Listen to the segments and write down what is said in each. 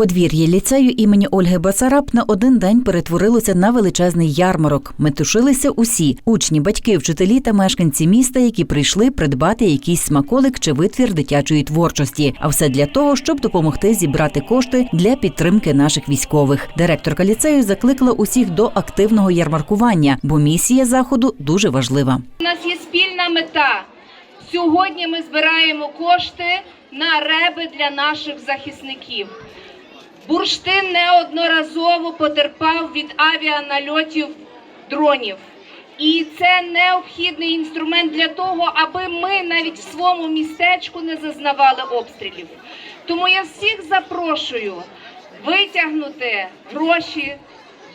Подвір'я ліцею імені Ольги Басараб на один день перетворилося на величезний ярмарок. Метушилися усі учні, батьки, вчителі та мешканці міста, які прийшли придбати якийсь смаколик чи витвір дитячої творчості. А все для того, щоб допомогти зібрати кошти для підтримки наших військових. Директорка ліцею закликала усіх до активного ярмаркування, бо місія заходу дуже важлива. У нас є спільна мета. Сьогодні ми збираємо кошти на реби для наших захисників. Бурштин неодноразово потерпав від авіанальотів дронів. І це необхідний інструмент для того, аби ми навіть в своєму містечку не зазнавали обстрілів. Тому я всіх запрошую витягнути гроші,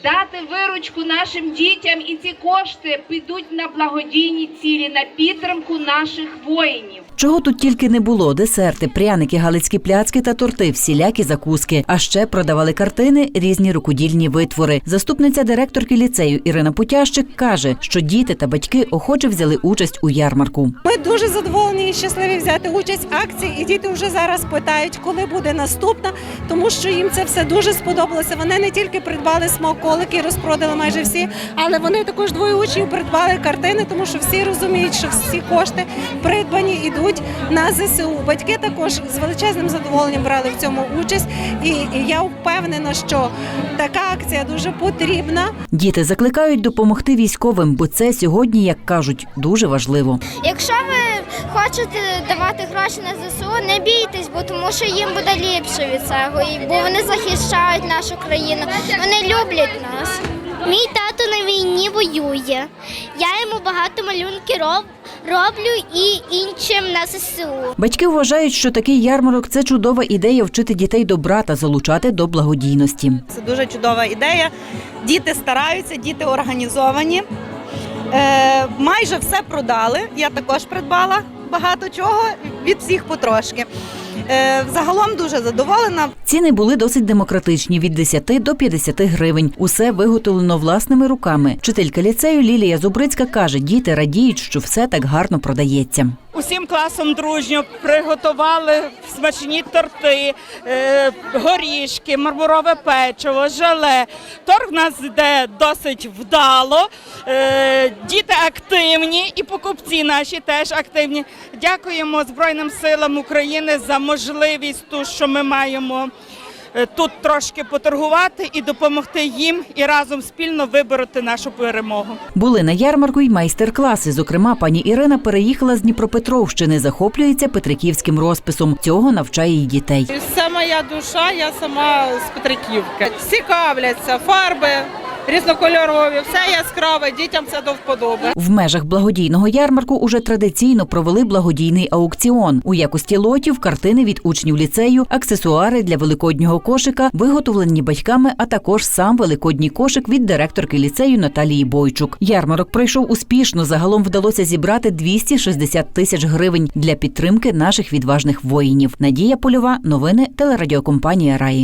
дати виручку нашим дітям, і ці кошти підуть на благодійні цілі, на підтримку наших воїнів. Чого тут тільки не було: десерти, пряники, галицькі пляцки та торти, всілякі закуски. А ще продавали картини, різні рукодільні витвори. Заступниця директорки ліцею Ірина Путящик каже, що діти та батьки охоче взяли участь у ярмарку. Ми дуже задоволені і щасливі взяти участь в акції. І діти вже зараз питають, коли буде наступна, тому що їм це все дуже сподобалося. Вони не тільки придбали смаколики, розпродали майже всі, але вони також двоє учнів придбали картини, тому що всі розуміють, що всі кошти придбані йдуть на ЗСУ. Батьки також з величезним задоволенням брали в цьому участь. І, і я впевнена, що така акція дуже потрібна. Діти закликають допомогти військовим, бо це сьогодні, як кажуть, дуже важливо. Якщо ви хочете давати гроші на ЗСУ, не бійтесь, бо тому що їм буде ліпше від цього, і- бо вони захищають нашу країну. Вони люблять нас. Мій тато на війні воює. Я йому багато малюнків роб- роблю і іншим на ЗСУ. Батьки вважають, що такий ярмарок це чудова ідея вчити дітей добра та залучати до благодійності. Це дуже чудова ідея. Діти стараються, діти організовані. Е, майже все продали. Я також придбала багато чого від всіх потрошки. Е, загалом дуже задоволена. Ціни були досить демократичні від 10 до 50 гривень. Усе виготовлено власними руками. Вчителька ліцею Лілія Зубрицька каже, діти радіють, що все так гарно продається. Усім класом дружньо приготували смачні торти, е, горішки, мармурове печиво, желе. Торг в нас йде досить вдало. Е, діти активні і покупці наші теж активні. Дякуємо Збройним силам України за можливість, ту, що ми маємо. Е, Тут трошки поторгувати і допомогти їм і разом спільно вибороти нашу перемогу. Були на ярмарку й майстер-класи. Зокрема, пані Ірина переїхала з Дніпропетровщини, захоплюється петриківським розписом. Цього навчає й дітей. Це моя душа, я сама з Петриківки. Цікавляться, фарби різнокольорові, все яскраве, дітям це до вподоби. В межах благодійного ярмарку уже традиційно провели благодійний аукціон. У якості лотів картини від учнів ліцею, аксесуари для великоднього кошика, виготовлені батьками, а також сам великодній кошик від директорки ліцею Наталії Бойчук. Ярмарок пройшов успішно. Загалом вдалося зібрати 260 тисяч гривень для підтримки наших відважних воїнів. Надія Польова, новини телерадіокомпанія Раї.